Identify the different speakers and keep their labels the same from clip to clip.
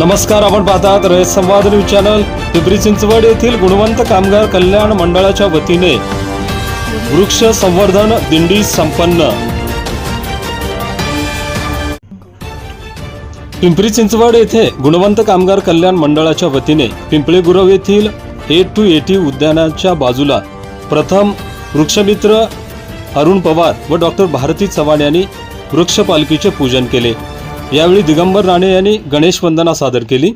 Speaker 1: नमस्कार आपण पाहतात रयत संवाद न्यूज चॅनल. पिंपरी चिंचवड येथील गुणवंत कामगार कल्याण मंडळाच्या वतीने वृक्ष संवर्धन दिंडी संपन्न. पिंपरी चिंचवड येथे गुणवंत कामगार कल्याण मंडळाच्या वतीने पिंपळे गुरव येथील ए टू एटी उद्यानाच्या बाजूला प्रथम वृक्षमित्र अरुण पवार व डॉक्टर भारती चव्हाण यांनी वृक्षपालकीचे पूजन केले. यावेळी दिगंबर राणे यांनी गणेश वंदना सादर केली.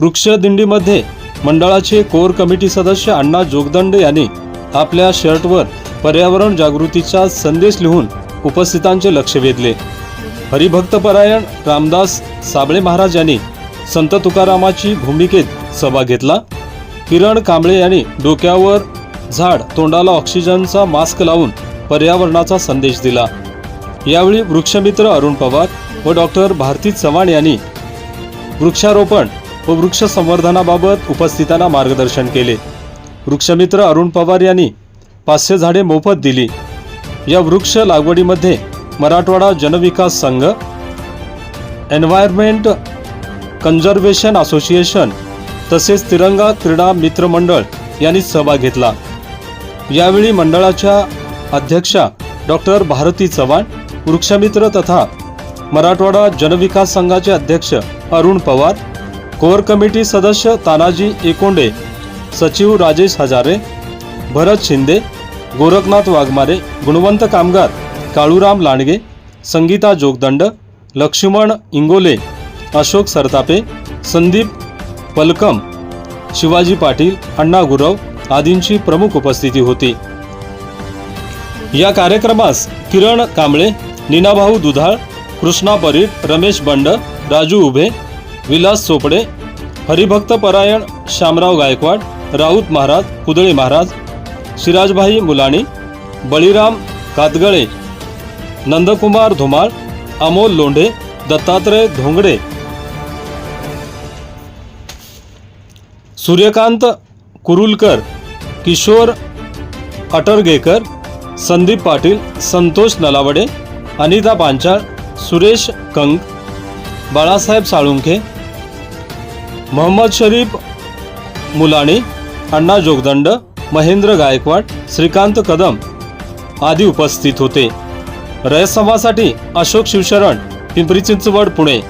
Speaker 1: वृक्षदिंडीमध्ये मंडळाचे कोर कमिटी सदस्य अण्णा जोगदंड यांनी आपल्या शर्टवर पर्यावरण जागृतीचा संदेश लिहून उपस्थितांचे लक्ष वेधले. हरिभक्तपरायण रामदास साबळे महाराज यांनी संत तुकारामाची भूमिकेत सहभाग घेतला. किरण कांबळे यांनी डोक्यावर झाड तोंडाला ऑक्सिजनचा मास्क लावून पर्यावरणाचा संदेश दिला. यावेळी वृक्षमित्र अरुण पवार व डॉक्टर भारती चव्हाण यांनी वृक्षारोपण व वृक्ष संवर्धनाबाबत उपस्थितांना मार्गदर्शन केले. वृक्षमित्र अरुण पवार यांनी पाचशे झाडे मोफत दिली. या वृक्ष लागवडीमध्ये मराठवाडा जनविकास संघ एन्व्हायरमेंट कन्झर्वेशन असोसिएशन तसेच तिरंगा क्रीडा मित्र मंडळ यांनी सहभाग घेतला. यावेळी मंडळाच्या अध्यक्षा डॉक्टर भारती चव्हाण वृक्षमित्र तथा मराठवाडा जनविकास संघाचे अध्यक्ष अरुण पवार कोर कमिटी सदस्य तानाजी एकोंडे सचिव राजेश हजारे भरत शिंदे गोरखनाथ वाघमारे गुणवंत कामगार काळूराम लांडगे संगीता जोगदंड लक्ष्मण इंगोले अशोक सरतापे संदीप पलकम शिवाजी पाटील अण्णा गुरव आदींची प्रमुख उपस्थिती होती. या कार्यक्रमास किरण कांबळे नीनाभाऊ दुधाळ कृष्णा परीट रमेश बंड राजू उभे विलास चोपडे हरिभक्त परायण शामराव गायकवाड राऊत महाराज कुदळे महाराज शिराजभाई मुलाणी बळीराम कातगळे नंदकुमार धुमाळ अमोल लोंढे दत्तात्रय धोंगडे. सूर्यकांत कुरुलकर किशोर अटरगेकर संदीप पाटील संतोष नलावडे अनिता पांचाळ सुरेश कंग बाळासाहेब साळुंखे मोहम्मद शरीफ मुलाणी अण्णा जोगदंड महेंद्र गायकवाड श्रीकांत कदम आदी उपस्थित होते. रयत संवादासाठी अशोक शिवशरण पिंपरी चिंचवड पुणे.